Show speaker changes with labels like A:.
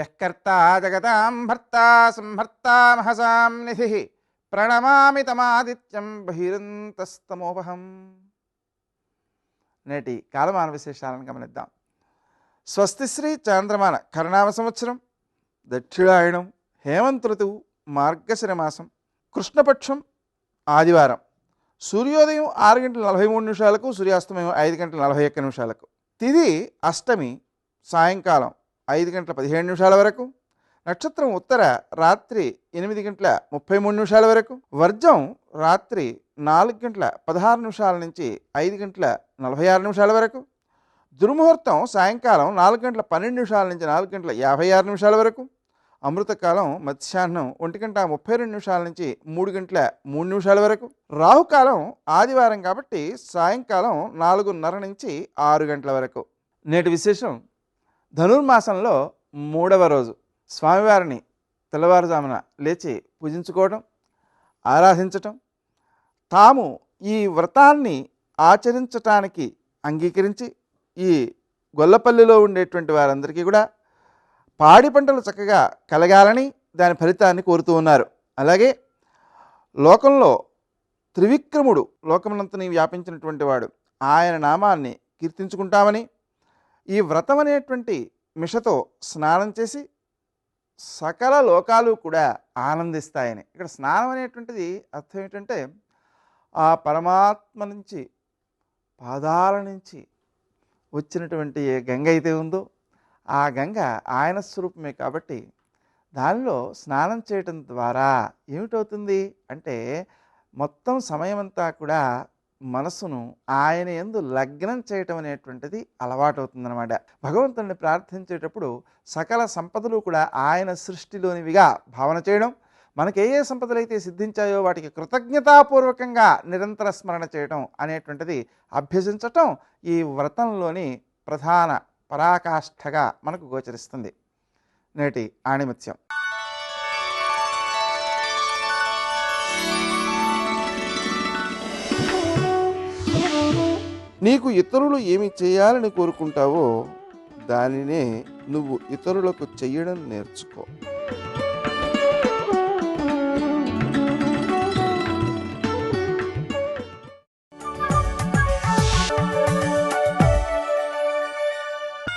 A: యకర్త జగతాం భర్త సంహర్త మహసాం నిధి ప్రణమామి తమాదిత్యం బహిరంతస్తమోపహం. నేటి కాలమాన విశేషాలను గమనిద్దాం స్వస్తిశ్రీ చాంద్రమాన కరుణామ సంవత్సరం దక్షిణాయణం హేమంత ఋతువు మార్గశిర మాసం కృష్ణపక్షం ఆదివారం. సూర్యోదయం ఆరు గంటల నలభై మూడు నిమిషాలకు సూర్యాస్తమయం ఐదు గంటల నలభై ఒక్క నిమిషాలకు. తిది అష్టమి సాయంకాలం. ఐదు గంటల పదిహేడు నిమిషాల వరకు నక్షత్రం ఉత్తర రాత్రి ఎనిమిది గంటల ముప్పై మూడు నిమిషాల వరకు వర్జం రాత్రి నాలుగు గంటల పదహారు నిమిషాల నుంచి ఐదు గంటల నలభై ఆరు నిమిషాల వరకు దుర్ముహూర్తం సాయంకాలం నాలుగు గంటల పన్నెండు నిమిషాల నుంచి నాలుగు గంటల యాభై ఆరు నిమిషాల వరకు అమృతకాలం మధ్యాహ్నం ఒంటి గంట ముప్పై రెండు నిమిషాల నుంచి మూడు గంటల మూడు నిమిషాల వరకు రాహుకాలం ఆదివారం కాబట్టి సాయంకాలం నాలుగున్నర నుంచి ఆరు గంటల వరకు. నేటి విశేషం ధనుర్మాసంలో మూడవ రోజు స్వామివారిని తెల్లవారుజామున లేచి పూజించుకోవడం ఆరాధించటం తాము ఈ వ్రతాన్ని ఆచరించటానికి అంగీకరించి ఈ గొల్లపల్లిలో ఉండేటువంటి వారందరికీ కూడా పాడి పంటలు చక్కగా కలగాలని దాని ఫలితాన్ని కోరుతూ ఉన్నారు. అలాగే లోకంలో త్రివిక్రముడు లోకమునంతని వ్యాపించినటువంటి వాడు. ఆయన నామాన్ని కీర్తించుకుంటామని ఈ వ్రతం అనేటువంటి మిషతో స్నానం చేసి సకల లోకాలు కూడా ఆనందిస్తాయని. ఇక్కడ స్నానం అనేటువంటిది అర్థం ఏంటంటే ఆ పరమాత్మ నుంచి పాదాల నుంచి వచ్చినటువంటి ఏ గంగ అయితే ఉందో ఆ గంగ ఆయన స్వరూపమే కాబట్టి దానిలో స్నానం చేయటం ద్వారా ఏమిటవుతుంది అంటే మొత్తం సమయమంతా కూడా మనసును ఆయన ఎందు లగ్నం చేయటం అనేటువంటిది అలవాటు అవుతుందన్నమాట భగవంతుడిని ప్రార్థించేటప్పుడు సకల సంపదలు కూడా ఆయన సృష్టిలోనివిగా భావన చేయడం మనకి ఏ ఏ సంపదలు అయితే సిద్ధించాయో వాటికి కృతజ్ఞతాపూర్వకంగా నిరంతర స్మరణ చేయటం అనేటువంటిది అభ్యసించటం ఈ వ్రతంలోని ప్రధాన పరాకాష్ఠగా మనకు గోచరిస్తుంది. నేటి ఆణిమత్యం. నీకు ఇతరులు ఏమి చేయాలని కోరుకుంటావో దానినే నువ్వు ఇతరులకు చెయ్యడం నేర్చుకో.